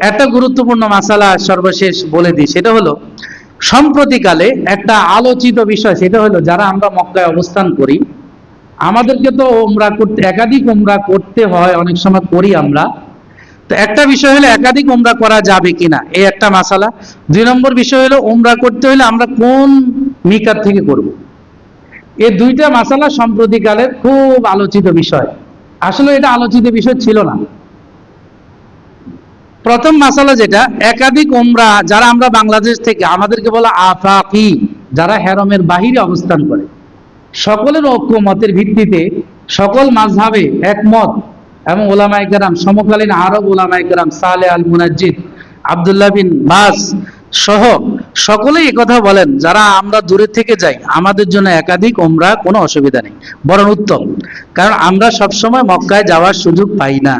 একটা গুরুত্বপূর্ণ মাসালা সর্বশেষ বলে দিই, সেটা হলো, সম্প্রতিকালে একটা আলোচিত বিষয়, সেটা হলো যারা আমরা মক্কায় অবস্থান করি, আমাদেরকে তো ওমরা করতে, একাধিক ওমরা করতে হয়, অনেক সময় করি আমরা। তো একটা বিষয় হলো, একাধিক ওমরা করা যাবে কিনা, এই একটা মাসালা। দুই নম্বর বিষয় হলো ওমরা করতে হলে আমরা কোন মিকার থেকে করব। এই দুইটা মাসালা সম্প্রতিকালের খুব আলোচিত বিষয়। আসলে এটা আলোচিত বিষয় ছিল না। প্রথম মাসালা যেটা, একাধিক ওমরা যারা আমরা বাংলাদেশ থেকে, আমাদেরকে বলা আফাকি, যারা হেরমের বাহিরে অবস্থান করে। সকলের ঐক্যমতের ভিত্তিতে সকল মাঝহাবে একমত এবং ওলামায়ে কেরাম, সমকালীন আরব ওলামায়ে কেরাম, সালে আল মুনাজ্জিদ, আব্দুল্লাহ বিন বাস সহ সকলেই কথা বলেন, যারা আমরা দূরে থেকে যাই, আমাদের জন্য একাধিক ওমরা কোনো অসুবিধা নেই। বরং উত্তম, কারণ আমরা সবসময় মক্কায় যাওয়ার সুযোগ পাই না।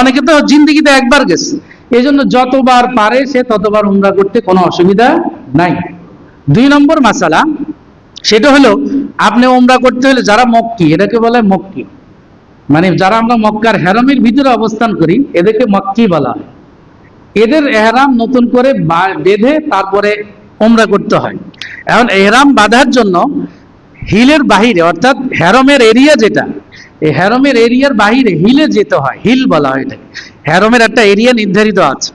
অনেকে তো জিন্দিগিতে একবার গেছে। এই জন্য যতবার পারে সে ততবার উমরা করতে কোনো অসুবিধা নাই। দুই নম্বর মাসালা, সেটা হলো আপনি উমরা করতে হলে যারা মক্কি এটাকে বলে মক্কি। মানে যারা আমরা মক্কার হেরামের ভিতরে অবস্থান করি, এদেরকে মক্কি বলা হয়। এদের এহরাম নতুন করে বেঁধে তারপরে ওমরা করতে হয়। এখন এহরাম বাঁধার জন্য হিলের বাহিরে, অর্থাৎ হেরমের এরিয়া যেটা, এই হেরমের এরিয়ার বাহিরে হিলে যেতে হয়, হিল বলা হয় এটাকে। হেরমের একটা এরিয়া নির্ধারিত আছে।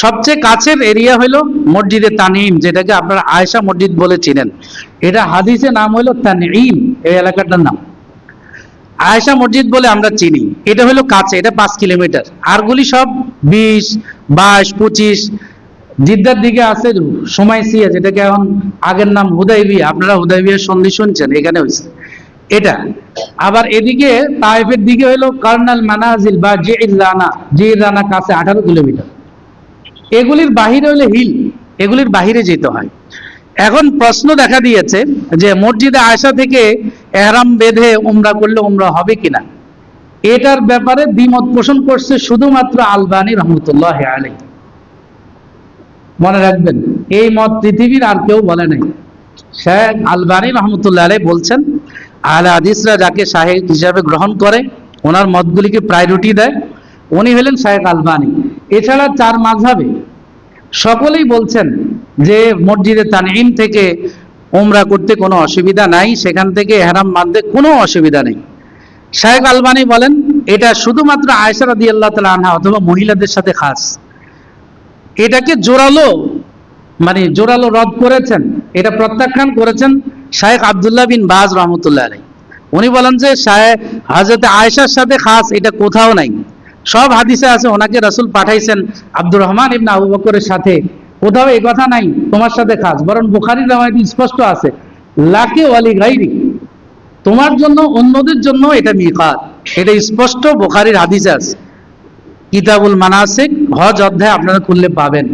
সবচেয়ে কাছের এরিয়া হলো মসজিদে তানিম, যেটাকে আপনারা আয়েশা মসজিদ বলে চিনেন। এটা হাদিসে নাম হলো তানিম, এই এলাকাটার নাম। আয়েশা মসজিদ বলে আমরা চিনি। এটা হলো কাছে, এটা পাঁচ কিলোমিটার। আরগুলি সব বিশ, বাইশ, পঁচিশ, জিদ্দার দিকে আছে সময় সিয়া, যেটাকে এখন আগের নাম হুদাইবিয়া। আপনারা হুদাইবিয়ার সন্ধি শুনছেন, এখানে হয়েছে। এটা। আবার এদিকে তাইফের দিকে হলো কার্নাল মানাজিল বা জে রানা। জে রানা কাছে আঠারো কিলোমিটার। এগুলির বাহিরে হলে হিল। এগুলির বাহিরে যেতে হয়। এখন প্রশ্ন দেখা দিয়েছে যে মসজিদে আয়সা থেকে এহরাম বেঁধে উমরা করলে উমরা হবে কিনা? এটার ব্যাপারে দ্বিমত পোষণ করছে শুধুমাত্র আলবানী রহমতুল্লাহ আলাই মনে রাখবেন, এই মত পৃথিবীর আর কেউ বলে নাই। শেখ আলবানী রহমতুল্লাহ আলাই বলছেন আহলে হাদিসরা যাকে শাহেদ হিসাবে গ্রহণ করে, ওনার মতগুলিকে প্রায়োরিটি দেয়। উনি হলেন শাহেক আলবানি। এছাড়া চার মাঝহাবে সকলেই বলছেন যে, মসজিদে তানঈম থেকে ওমরা করতে কোনো অসুবিধা নাই, সেখান থেকে হেরাম মানতে কোনো অসুবিধা নেই। শাহেক আলবানি বলেন, এটা শুধুমাত্র আয়সা রাদি আল্লাহ তালা আনহা অথবা মহিলাদের সাথে খাস। এটাকে জোরালো মানে জোরালো রদ করেছেন, এটা প্রত্যাখ্যান করেছেন শাহেক আবদুল্লাহ বিন বাজ রহমতুল্লাহ আলাই উনি বলেন যে শাহেক হাজরতে আয়েশার সাথে খাস, এটা কোথাও নাই। সব হাদিসে আছে, ওনাকে রাসূল পাঠাইছেন আব্দুর রহমান ইবনে আবু বকরের সাথে। কোথাও এই কথা নাই, তোমার সাথে খাস। বরং বুখারীর রাওয়ায়াতে স্পষ্ট আছে, লাকে ওয়ালি গাইরি তোমার জন্য, অন্যদের জন্য এটা মিকাত। এটা স্পষ্ট বুখারীর হাদিসে আছে। কিতাবুল মানাসিক, হজ অধ্যায় আপনারা খুললে পাবেন।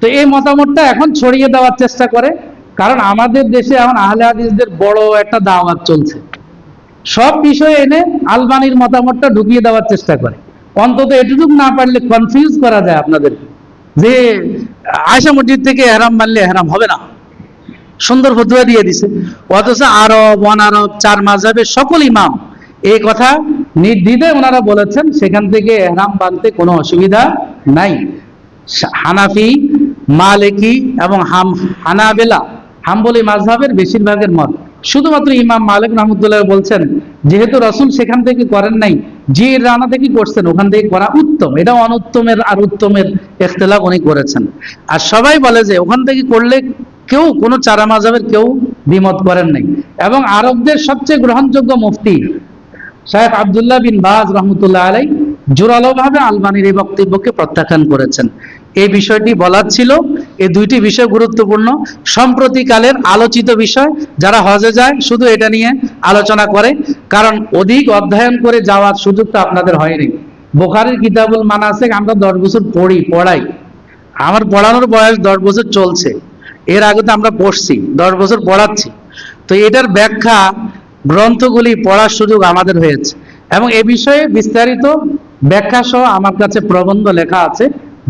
তো এই মতামতটা এখন ছড়িয়ে দেওয়ার চেষ্টা করে কারণ আমাদের দেশে এখন আহলে হাদিসদের বড় একটা দাওয়াত চলছে। সব বিষয়ে এনে আলবানির মতামতটা ঢুকিয়ে দেওয়ার চেষ্টা করে। অন্তত এটুকু না পারলে কনফিউজ করা যায় আপনাদের যে আয়সা মসজিদ থেকে হেরাম মানলে হেরাম হবে না। সুন্দর ফতুয়া দিয়ে দিছে। অথচ আরব, অনারব, চার মাঝাবের সকল ইমাম এই কথা নির্দ্বিধে ওনারা বলেছেন, সেখান থেকে এহরাম বাঁধতে কোনো অসুবিধা নাই। হানাফি, মালিকি এবং হাম হানাবেলা হাম্বলি মাঝহাবের বেশিরভাগের মত। শুধুমাত্র ইমাম মালিক রহমতুল্লাহ বলছেন, যেহেতু রসুল সেখান থেকে করেন নাই, যে রানা থেকে করছেন, ওখান থেকে করা উত্তম। এটা অনুত্তমের আর উত্তমের ইখতলাফ উনি করেছেন। আর সবাই বলে যে, ওখান থেকে করলে কেউ, কোনো চারা মাঝাবের কেউ বিমত করেন নাই। এবং আরবদের সবচেয়ে গ্রহণযোগ্য মুফতি শাহেখ আব্দুল্লাহ বিন বাজ রহমতুল্লাহ আলাই জোরালোভাবে আলবানির এই বক্তব্যকে প্রত্যাখ্যান করেছেন। এই বিষয়টি বলার ছিল। এই দুইটি বিষয় গুরুত্বপূর্ণ। সম্প্রতিকালের আলোচিত বিষয়, যারা হজে যায়, শুধু এটা নিয়ে আলোচনা করে, কারণ অধিক অধ্যয়ন করে যাওয়ার সুযোগটা আপনাদের হয়নি। বোখারির কিতাবুল মানাসেক আমরা দশ বছর পড়ি, পড়াই। আমার পড়ানোর বয়স দশ বছর চলছে। এর আগে তো আমরা পড়ছি, দশ বছর পড়াচ্ছি। তো এটার ব্যাখ্যা গ্রন্থগুলি পড়ার সুযোগ আমাদের হয়েছে। এবং এ বিষয়ে বিস্তারিত ব্যাখ্যা সহ আমার কাছে প্রবন্ধ লেখা আছে।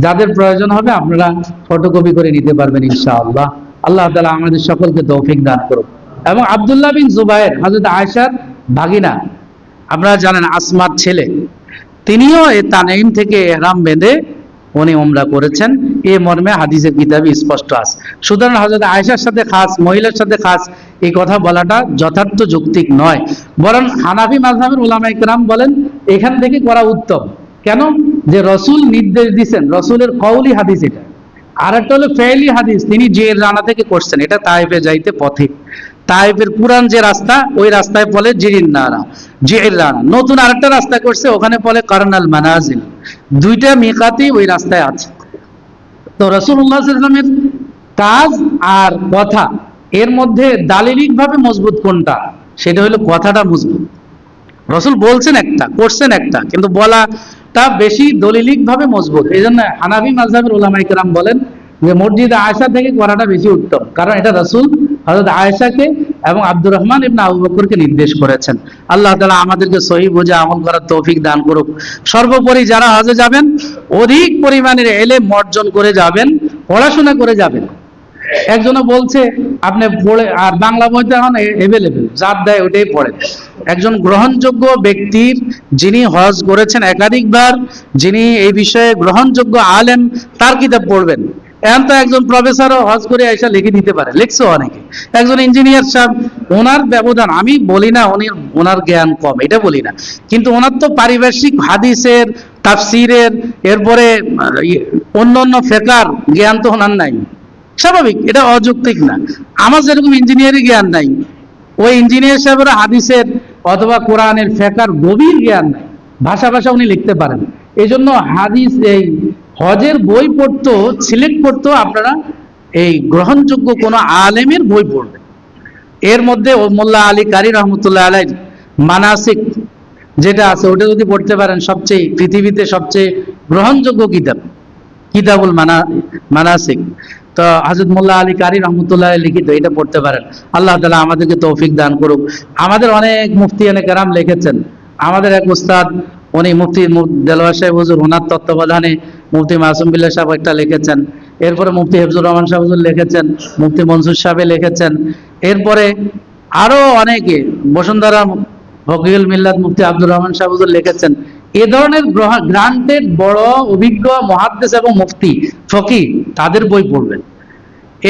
যাদের প্রয়োজন হবে আপনারা ফটোকপি করে নিতে পারবেন ইনশাআল্লাহ। আল্লাহ তালা আমাদের সকলকে তৌফিক দান করুন এবং আব্দুল্লাহ বিন জুবাইর হজরত আয়সার ভাগিনা, আপনারা জানেন আসমার ছেলে, তিনিও এ তানাইম থেকে এহরাম বেঁধে উনি ওমরা করেছেন। এ মর্মে হাদিসের কিতাবে স্পষ্ট আছে। সুতরাং হজরত আয়েশার সাথে খাস, মহিলার সাথে খাস, এই কথা বলাটা যথার্থ যৌক্তিক নয়। বরং হানাফি মাযহাবের ওলামা ইকরাম বলেন, এখান থেকে করা উত্তম। কেন? যে রসুল নির্দেশ দিছেন, রসুলের কওলি হাদিস এটা। আর একটা হলো ফেলি হাদিস, তিনি যে রানা থেকে করছেন, এটা তাইফে যাইতে পথে। তাইফের পুরান যে রাস্তা, ওই রাস্তায় বলে জিরিন নারা, জির রানা। নতুন আরেকটা রাস্তা করছে, ওখানে বলে কারনাল মানাজিল। দুইটা মিকাতি ওই রাস্তায় আছে। তো রসুল্লাহ সাল্লামের কাজ আর কথা, এর মধ্যে দালিলিক ভাবে মজবুত কোনটা, সেটা হলো কথাটা মজবুত। রসুল বলছেন একটা, করছেন একটা, কিন্তু বলাটা বেশি দলিলিক ভাবে মজবুত। এই জন্য হানাবি মাজহাবের ওলামাই কেরাম বলেন যে মসজিদে আয়সা থেকে করাটা বেশি উত্তম। কারণ এটা রসুল হজরত আয়েশাকে এবং আব্দুর রহমান ইবনে আবু বকরকে নির্দেশ করেছেন। আল্লাহ তাআলা আমাদেরকে সহি বুঝে আমল করার তৌফিক দান করুক। সর্বোপরি যারা হজে যাবেন, অধিক পরিমাণের এলে অর্জন করে যাবেন, পড়াশোনা করে যাবেন। একজনে বলছে, আপনি পড়ে আর বাংলা বইতে এখন এভেলেবেল যার দেয় ওটাই পড়েন একজন গ্রহণযোগ্য ব্যক্তির যিনি হজ করেছেন একাধিকবার, যিনি এই বিষয়ে গ্রহণযোগ্য আলেম, তার কিতাব পড়বেন। এখন তো একজন প্রফেসরও হজ করে এসে লিখে দিতে পারে, লিখছে অনেকে। একজন ইঞ্জিনিয়ার সাহেব, ওনার ব্যবধান, আমি বলি না উনি, ওনার জ্ঞান কম, এটা বলি না। কিন্তু ওনার তো পারিপার্শ্বিক হাদিসের, তাফসিরের, এরপরে অন্য অন্য ফেকার জ্ঞান তো ওনার নাই। স্বাভাবিক, এটা অযৌক্তিক না। আমার যেরকম ইঞ্জিনিয়ারিং জ্ঞান নাই, ওই ইঞ্জিনিয়ার সাহেবের হাদিসের অথবা কোরআনের ফেকার গভীর জ্ঞান নাই। ভাষা ভাষা উনি লিখতে পারেন। এই জন্য হাদিস, এই হজের বই পড়তো, সিলেক্ট করতো আপনারা, এই গ্রহণযোগ্য কোনো আলেমের বই পড়বেন। এর মধ্যে মোল্লা আলী কারি রহমতুল্লাহ আলাই মানাসিক যেটা আছে, ওটা যদি পড়তে পারেন, সবচেয়ে পৃথিবীতে সবচেয়ে গ্রহণযোগ্য কিতাব। কিতাবুল মানা, মানাসিক। তো হজরত মোল্লা আলী কারি রহমতুল্লাহ লিখিত, এটা পড়তে পারেন। আল্লাহ তালা আমাদেরকে তৌফিক দান করুক। আমাদের অনেক মুফতি এনে কেরাম লিখেছেন। আমাদের এক উস্তাদ, উনি মুফতি দেলোয়ার সাহেব হুজুর ওনার তত্ত্বাবধানে মুফতি মাসুম বিল্লাহ সাহেব একটা লিখেছেন। এরপরে মুফতি হেফজুর রহমান সাহেব হুজুর লিখেছেন, মুফতি মনসুর সাহেব লিখেছেন। এরপরে আরও অনেকে, বসুন্ধরা ফকিউল মিল্লাত মুফতি আব্দুর রহমান সাহেব হুজুর লিখেছেন। এ ধরনের গ্রান্টেড বড়, অভিজ্ঞ মহাদ্দেশ এবং মুফতি ফকি তাদের বই পড়বেন।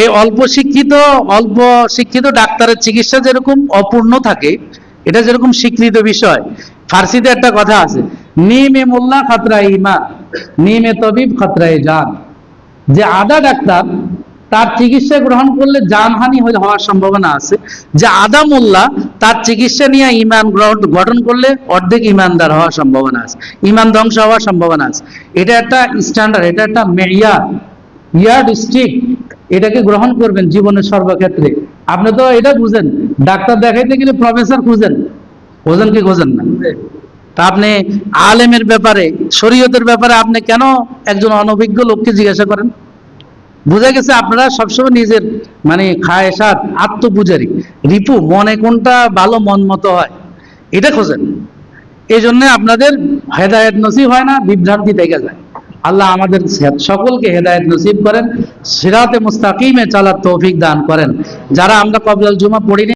এই অল্প শিক্ষিত অল্প শিক্ষিত ডাক্তারের চিকিৎসা যেরকম অপূর্ণ থাকে, এটা যেরকম স্বীকৃত বিষয়। ফার্সিতে একটা কথা আছে, নিমে মোল্লা খাতরা ইমান নিমে তবিব খাতরায় জান। যে আদা ডাক্তার তার চিকিৎসা গ্রহণ করলে জানহানি হওয়ার সম্ভাবনা আছে। যে আদা মোল্লা তার চিকিৎসা নিয়ে ইমান গঠন করলে অর্ধেক ইমানদার হওয়ার সম্ভাবনা আছে। ইমান ধ্বংস হওয়ার সম্ভাবনা আছে। এটা একটা স্ট্যান্ডার্ড এটা একটা মেয়ার ইয়ার্ড স্টিক এটাকে গ্রহণ করবেন জীবনের সর্বক্ষেত্রে। আপনি তো এটা বুঝেন। ডাক্তার দেখাইতে গেলে প্রফেসর খুঁজেন। খোঁজেন কি খোঁজেন না? তা আপনি আলেমের ব্যাপারে, শরীয়তের ব্যাপারে আপনি কেন একজন অনভিজ্ঞ লোককে জিজ্ঞাসা করেন? বুঝা গেছে আপনারা সবসময় নিজের মানে খায়সাত আত্মপূজারি। রিপু, মনে কোনটা ভালো, মন মতো হয়? এটা খোঁজেন। এই জন্য আপনাদের হেদায়ত নসিব হয় না, বিভ্রান্তি থেকে যায়। আল্লাহ আমাদের সকলকে হেদায়ত নসিব করেন, সিরাতে মুস্তাকিমে চালার তৌফিক দান করেন। যারা আমরা কবজাল জুমা পড়িনি